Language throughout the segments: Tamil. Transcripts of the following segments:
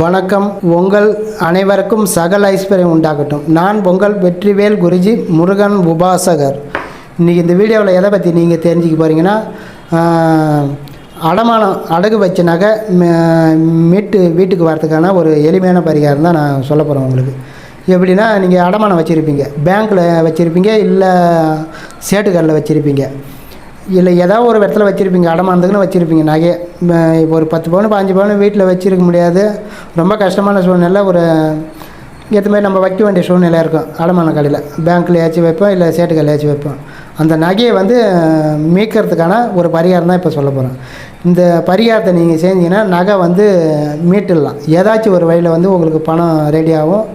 வணக்கம். உங்கள் அனைவருக்கும் சகல ஐஸ்வர்யம் உண்டாகட்டும். நான் உங்கள் வெற்றிவேல் குருஜி முருகன் உபாசகர். இன்றைக்கி இந்த வீடியோவில் எதை பற்றி நீங்கள் தெரிஞ்சுக்க போகிறீங்கன்னா அடமானம் அடகு வச்ச நகை மீட்டு வீட்டுக்கு வரதுக்கான ஒரு எளிமையான பரிகாரம் தான் நான் சொல்ல போகிறேன் உங்களுக்கு. எப்படின்னா நீங்கள் அடமானம் வச்சுருப்பீங்க. பேங்க்கில் வச்சுருப்பீங்க இல்லை சேட்டுக்கல்லில் வச்சுருப்பீங்க. இல்லை ஏதாவது ஒரு இடத்துல வச்சுருப்பீங்க அடமானத்துக்குன்னு வச்சுருப்பீங்க நகையை இப்போ ஒரு பத்து பவுன் பாஞ்சு பவுன் வீட்டில் வச்சுருக்க முடியாது. ரொம்ப கஷ்டமான சூழ்நிலை ஒரு ஏற்ற மாதிரி நம்ம வைக்க வேண்டிய சூழ்நிலை இருக்கும் அடமான கடையில். பேங்க்கில் பேங்க்லையாச்சும் வைப்போம் இல்லை சேட்டுக்கல்லையாச்சும் வைப்போம். அந்த நகையை வந்து மீட்கிறதுக்கான ஒரு பரிகாரம் தான் இப்போ சொல்ல போகிறோம் இந்த பரிகாரத்தை நீங்கள் செஞ்சீங்கன்னா நகை வந்து மீட்டுடலாம். ஏதாச்சும் ஒரு வழியில் வந்து உங்களுக்கு பணம் ரெடியாகும்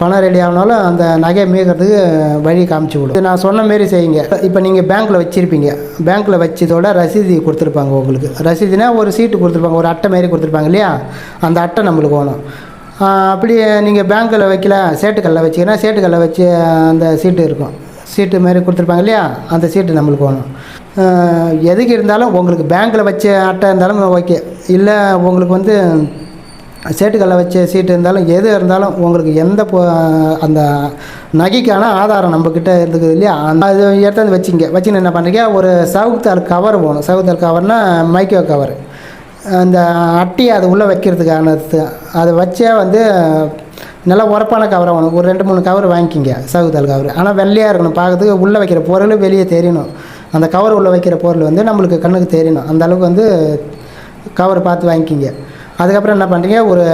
பணம் ரெடி ஆகினாலும் அந்த நகையை மீகிறதுக்கு வழி காமிச்சு விடும். நான் சொன்ன மாரி செய்யுங்க. இப்போ நீங்கள் பேங்க்கில் வச்சுருப்பீங்க. பேங்க்கில் வச்சதோட ரசீது கொடுத்துருப்பாங்க உங்களுக்கு. ரசீதுனா ஒரு சீட்டு கொடுத்துருப்பாங்க. ஒரு அட்டை மாரி கொடுத்துருப்பாங்க இல்லையா? அந்த அட்டை நம்மளுக்கு வேணும். அப்படி நீங்கள் பேங்க்கில் வைக்கல சேட்டுக்கல்ல வச்சிங்கன்னா சேட்டுக்கல்ல வச்சு அந்த சீட்டு இருக்கும். சீட்டு மாரி கொடுத்துருப்பாங்க இல்லையா? அந்த சீட்டு நம்மளுக்கு வேணும். எதுக்கு இருந்தாலும் உங்களுக்கு பேங்க்கில் வச்ச அட்டை இருந்தாலும் ஓகே இல்லை உங்களுக்கு வந்து சேட்டுக்கல்ல வச்ச சீட்டு இருந்தாலும் எது இருந்தாலும் உங்களுக்கு எந்த அந்த நகைக்கான ஆதாரம் நம்மக்கிட்ட இருக்குது இல்லையா? அந்த அது எடுத்தாந்து வச்சிங்க. வச்சுன்னு என்ன பண்ணுறீங்க? ஒரு சவுத்தால் கவர் போகணும். சவுத்தால் கவர்னா மைக்ரோ கவர் அந்த அட்டி அது உள்ளே வைக்கிறதுக்கானது அதை வச்சே வந்து நல்லா உரப்பான கவரை வேணும் ஒரு ரெண்டு மூணு கவர் வாங்கிக்கிங்க சவுத்தால் கவர் ஆனால் வெள்ளையாக இருக்கணும். பார்க்கறதுக்கு உள்ளே வைக்கிற பொருள் வெளியே தெரியணும். அந்த கவர் உள்ளே வைக்கிற பொருள் வந்து நம்மளுக்கு கண்ணுக்கு தெரியணும். அந்த அளவுக்கு வந்து கவர் பார்த்து வாங்கிக்கிங்க. அதுக்கப்புறம் என்ன பண்ணுறீங்க ஒரு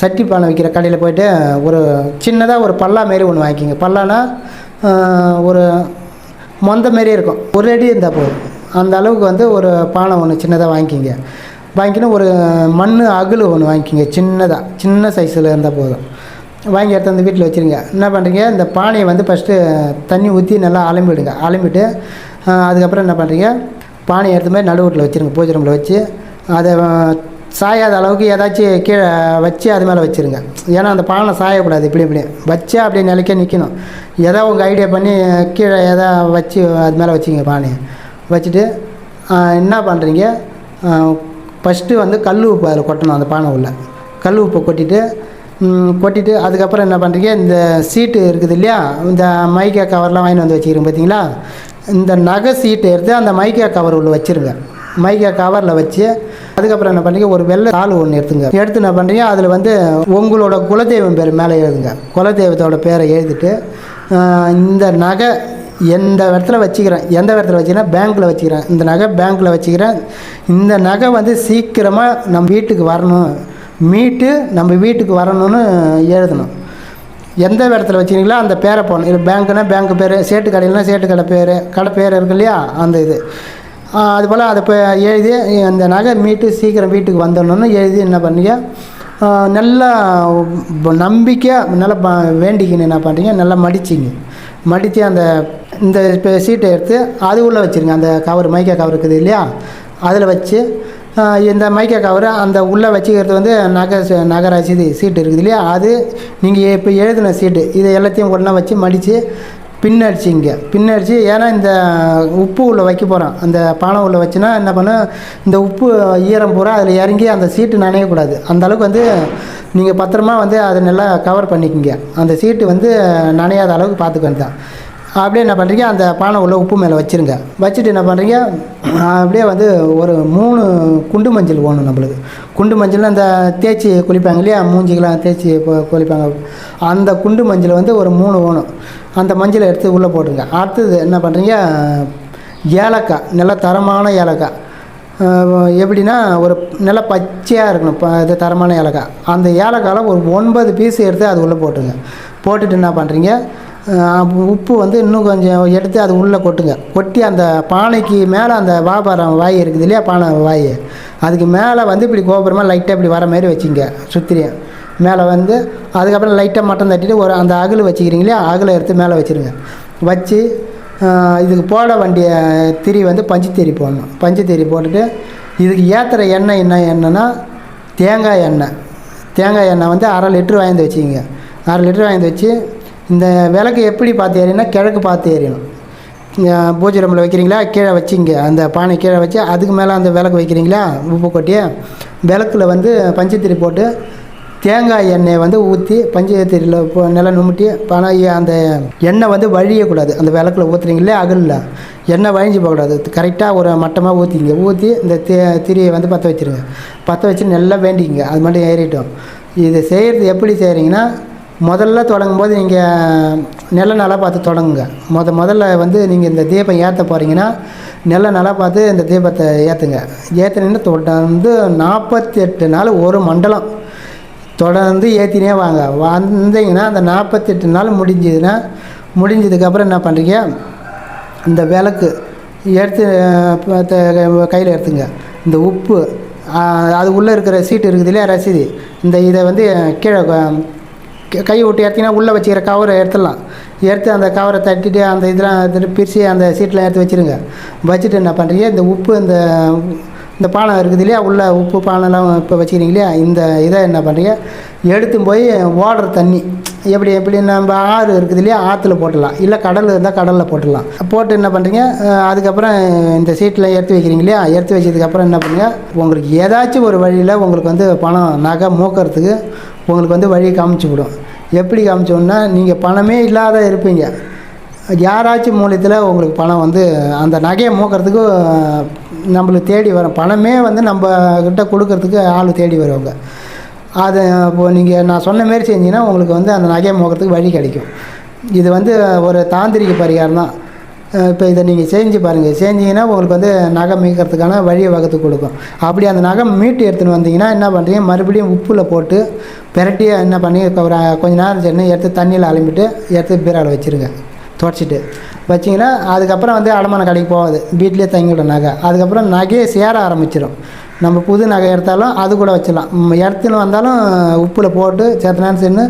சட்டி பானை வைக்கிற கடையில் போயிட்டு ஒரு சின்னதாக ஒரு பல்லா மாரி ஒன்று வாங்கிக்கிங்க. பல்லானா ஒரு மொந்த மாரியே இருக்கும். ஒரு அடி இருந்தால் போதும். அந்த அளவுக்கு வந்து ஒரு பானை ஒன்று சின்னதாக வாங்கிக்கிங்க. வாங்கிக்கின்னு ஒரு மண் அகல் ஒன்று வாங்கிக்கிங்க. சின்னதாக சின்ன சைஸில் இருந்தால் போதும். வாங்கி எடுத்து வந்து வீட்டில் வச்சுருங்க. என்ன பண்ணுறீங்க இந்த பானையை வந்து ஃபஸ்ட்டு தண்ணி ஊற்றி நல்லா அலம்பிடுங்க. அலம்பிட்டு அதுக்கப்புறம் என்ன பண்ணுறீங்க பானையை எடுத்து மாதிரி நடுவீட்டில் வச்சுருங்க. பூஜை ரூமில் வச்சு. அதை சாயாத அளவுக்கு ஏதாச்சும் கீழே வச்சு அது மேலே வச்சுருங்க. ஏன்னா அந்த பானை சாயக்கூடாது இப்படி இப்படி. வச்சா அப்படியே நிலைக்க நிற்கணும் ஏதோ உங்கள் ஐடியா பண்ணி கீழே எதா வச்சு அது மேலே வச்சிங்க பானையை. வச்சுட்டு என்ன பண்ணுறீங்க ஃபஸ்ட்டு வந்து கல் உப்பு அதில் கொட்டணும் அந்த பானை உள்ள. கல் உப்பை கொட்டிட்டு கொட்டிட்டு அதுக்கப்புறம் என்ன பண்ணுறீங்க இந்த சீட்டு இருக்குது இல்லையா? இந்த மைக்கா கவர்லாம் வாங்கிட்டு வந்து வச்சுக்கிறோம் பார்த்தீங்களா இந்த நகை சீட்டு எடுத்து அந்த மைக்கா கவர் உள்ள வச்சுருங்க. மைக்கை கவரில் வச்சு அதுக்கப்புறம் என்ன பண்ணுறீங்க ஒரு வெள்ளை தாள் ஒன்று எடுத்துங்க. எடுத்து என்ன பண்ணுறீங்க அதில் வந்து உங்களோட குலதெய்வம் பேர் மேலே எழுதுங்க. குலதெய்வத்தோட பேரை எழுதிட்டு இந்த நகை எந்த இடத்துல வச்சுக்கிறேன் எந்த இடத்துல வச்சுக்கிறேன் பேங்க்கில் வச்சுக்கிறேன். இந்த நகை பேங்க்கில் வச்சுக்கிறேன். இந்த நகை வந்து சீக்கிரமாக நம்ம வீட்டுக்கு வரணும். மீட்டு நம்ம வீட்டுக்கு வரணும்னு எழுதணும். எந்த இடத்துல வச்சுக்கிறீங்களோ அந்த பேரை போடணும். இது பேங்க்குனா பேங்க் பேர் சேட்டு கடையிலனா சேட்டு கடை பேர் கடை பேர் இருக்கு இல்லையா அந்த இது. அதுபோல் அதை இப்போ எழுதி அந்த நகை மீட்டு சீக்கிரம் வீட்டுக்கு வந்துடணும்னு எழுதி என்ன பண்ணீங்க? நல்லா நம்பிக்கையாக நல்லா ப- வேண்டிக்கின்னு என்ன பண்ணுறீங்க நல்லா மடிச்சிங்க. மடித்து அந்த இந்த இப்போ சீட்டை எடுத்து அது உள்ளே வச்சுருங்க. அந்த கவர் மைக்கா கவர் இருக்குது இல்லையா? அதில் வச்சு இந்த மைக்கா கவர் அந்த உள்ளே வச்சுக்கிறது வந்து நகை நகராசி சீட்டு இருக்குது இல்லையா? அது நீங்கள் இப்போ எழுதின சீட்டு. இதை எல்லாத்தையும் ஒன்றா வச்சு மடித்து பின்னடிச்சிங்க பின்னடிச்சு ஏன்னா இந்த உப்பு உள்ளே வைக்க போகிறோம் அந்த பானை உள்ளே வச்சுன்னா என்ன பண்ண இந்த உப்பு ஈரம் பூரா அதில் இறங்கி அந்த சீட்டு நனையக்கூடாது அந்த அளவுக்கு வந்து நீங்கள் பத்திரமா வந்து அதை நல்லா கவர் பண்ணிக்கோங்க. அந்த சீட்டு வந்து நனையாத அளவுக்கு பார்த்துக்கணும் தான். அப்படியே என்ன பண்ணுறீங்க அந்த பானை உள்ள உப்பு மேலே வச்சுருங்க. வச்சுட்டு என்ன பண்ணுறீங்க அப்படியே வந்து ஒரு மூணு குண்டு மஞ்சள் வேணும் நம்மளுக்கு. குண்டு மஞ்சள் அந்த தேய்ச்சி குளிப்பாங்க இல்லையா மூஞ்சிக்கெலாம் தேய்ச்சி குளிப்பாங்க. அந்த குண்டு மஞ்சள் வந்து ஒரு மூணு வேணும் அந்த மஞ்சளை எடுத்து உள்ளே போட்டுருங்க. அடுத்தது என்ன பண்ணுறீங்க ஏலக்காய் நல்ல தரமான ஏலக்காய். எப்படின்னா ஒரு நல்ல பச்சையாக இருக்கணும் இப்போ இது தரமான ஏலக்காய். அந்த ஏலக்காயில் ஒரு ஒன்பது பீஸ் எடுத்து அது உள்ளே போட்டுருங்க. போட்டுட்டு என்ன பண்ணுறீங்க உப்பு வந்து இன்னும் கொஞ்சம் எடுத்து அது உள்ளே கொட்டுங்க. கொட்டி அந்த பானைக்கு மேலே அந்த வாபாரம் வாய் இருக்குது இல்லையா? பானை வாய். அதுக்கு மேலே வந்து இப்படி கோபுரமாக லைட்டாக இப்படி வர மாதிரி வச்சுங்க சுத்திரியும் மேலே வந்து அதுக்கப்புறம் லைட்டாக மட்டம் தட்டிட்டு ஒரு அந்த அகல் வச்சுக்கிறீங்க இல்லையா? அகலை எடுத்து மேலே வச்சுருங்க. வச்சு இதுக்கு போட வேண்டிய திரி வந்து பஞ்சு திரி போடணும். பஞ்சு திரி போட்டுட்டு இதுக்கு ஏற்றுற எண்ணெய் என்ன எண்ணெய்னா தேங்காய் எண்ணெய். தேங்காய் எண்ணெய் வந்து அரை லிட்ரு வாங்கி வச்சுக்கிங்க. அரை லிட்ரு வாங்கி வச்சு இந்த விளக்கு எப்படி பார்த்து ஏறினா கிழக்கு பார்த்து எறியணும் பூஜை ரூமில் வைக்கிறீங்களா? கீழே வச்சிங்க அந்த பானை கீழே வச்சு அதுக்கு மேலே அந்த விளக்கு வைக்கிறீங்களா? உப்பு கொட்டி விளக்குல வந்து பஞ்சத்திரி போட்டு தேங்காய் எண்ணெயை வந்து ஊற்றி பஞ்சத்திரியில் இப்போ நல்லா நுமிட்டி பணம் அந்த எண்ணெய் வந்து வழியக்கூடாது அந்த விளக்குல ஊற்றுறீங்களே அகலில். எண்ணெய் வழிஞ்சு போகக்கூடாது கரெக்டாக ஒரு மட்டமாக ஊற்றிங்க ஊற்றி இந்த தே திரியை வந்து பற்ற வச்சுருங்க. பற்ற வச்சு நல்லா வேண்டிக்கிங்க. அது மட்டும் ஏறிட்டோம். இது செய்கிறது எப்படி செய்கிறீங்கன்னா முதல்ல தொடங்கும் போது நீங்கள் நல்ல நாளாக பார்த்து தொடங்குங்க. முத முதல்ல வந்து நீங்கள் இந்த தீபம் ஏற்ற போகிறீங்கன்னா நல்ல நாளாக பார்த்து இந்த தீபத்தை ஏற்றுங்க ஏற்றுனீங்கன்னா தொடர்ந்து நாற்பத்தி எட்டு நாள் ஒரு மண்டலம் தொடர்ந்து ஏற்றினே வாங்க. வந்தீங்கன்னா அந்த நாற்பத்தெட்டு நாள் முடிஞ்சதுன்னா முடிஞ்சதுக்கப்புறம் என்ன பண்ணுறீங்க இந்த விளக்கு எடுத்து கையில் எடுத்துங்க. இந்த உப்பு அது உள்ளே இருக்கிற சீட்டு இருக்குது இல்லையா ரசீது. இந்த இதை வந்து கீழே கை- விட்டு எடுத்திங்கன்னா உள்ளே வச்சுக்கிற கவரை எடுத்துடலாம் எடுத்து அந்த கவரை தட்டிட்டு அந்த இதெல்லாம் எடுத்துட்டு பிரித்து அந்த சீட்டில் எடுத்து வச்சுருங்க. வச்சுட்டு என்ன பண்ணுறீங்க இந்த உப்பு இந்த இந்த பானை இருக்குது இல்லையா? உள்ள உப்பு பானைலாம் இப்போ வச்சுக்கிறீங்க இல்லையா? இந்த இதை என்ன பண்ணுறீங்க எடுத்து போய் ஓடுற தண்ணி எப்படி எப்படி நம்ம ஆறு இருக்குது இல்லையா? ஆற்றுல போட்டுடலாம். இல்லை கடல் இருந்தால் கடலில் போட்டுடலாம். போட்டு என்ன பண்ணுறீங்க அதுக்கப்புறம் இந்த சீட்டில் எடுத்து வைக்கிறீங்க இல்லையா? எடுத்து வச்சதுக்கப்புறம் என்ன பண்ணுங்கள் உங்களுக்கு ஏதாச்சும் ஒரு வழியில் உங்களுக்கு வந்து பணம் நகை மூக்கிறதுக்கு உங்களுக்கு வந்து வழியை காமிச்சு விடும். எப்படி காமிச்சோன்னா நீங்கள் பணமே இல்லாத இருப்பீங்க. யாராச்சும் மூலியத்தில் உங்களுக்கு பணம் வந்து அந்த நகையை மூக்கிறதுக்கு நம்மளுக்கு தேடி வரும். பணமே வந்து நம்ம கிட்ட கொடுக்கறதுக்கு ஆள் தேடி வருவாங்க. அது இப்போ நீங்கள் நான் சொன்ன மாரி செஞ்சீங்கன்னா உங்களுக்கு வந்து அந்த நகையை மூக்கிறதுக்கு வழி கிடைக்கும். இது வந்து ஒரு தாந்திரிக பரிகாரம் தான். இப்போ இதை நீங்கள் செஞ்சு பாருங்கள் செஞ்சீங்கன்னா உங்களுக்கு வந்து நகை மீக்கிறதுக்கான வழியை வகுத்து கொடுக்கும். அப்படி அந்த நகை மீட்டு எடுத்துன்னு வந்தீங்கன்னா என்ன பண்ணுறீங்க மறுபடியும் உப்பில் போட்டு பிரட்டி என்ன பண்ணி ஒரு கொஞ்ச நேரம் சென்று எடுத்து தண்ணியில் அலம்பிட்டு எடுத்து பீராவில் வச்சுருங்க. துடைச்சிட்டு. வச்சிங்கன்னா அதுக்கப்புறம் வந்து அடமான கடைக்கு போகாது. வீட்லேயே தங்கிவிடும் நகை. அதுக்கப்புறம் நகையை சேர ஆரம்பிச்சிடும் நம்ம புது நகை எடுத்தாலும் அது கூட வச்சிடலாம். எடுத்துன்னு வந்தாலும் உப்பில் போட்டு சேர்த்த நேரம் சென்று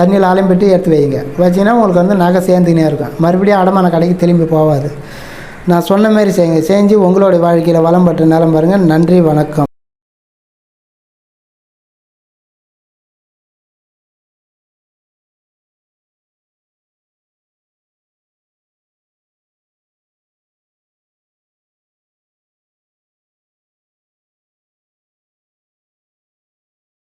தண்ணியில் அலம்பிட்டு எடுத்து வைங்க வச்சிங்கன்னா உங்களுக்கு வந்து நகை சேர்ந்துக்கினே இருக்கும். மறுபடியும் அடமான கடைக்கு திரும்பி போகாது. நான் சொன்ன மாதிரி செய்யுங்க. செஞ்சு உங்களுடைய வாழ்க்கையில் வளம் பெற்ற நிலம் பாருங்கள் நன்றி வணக்கம்.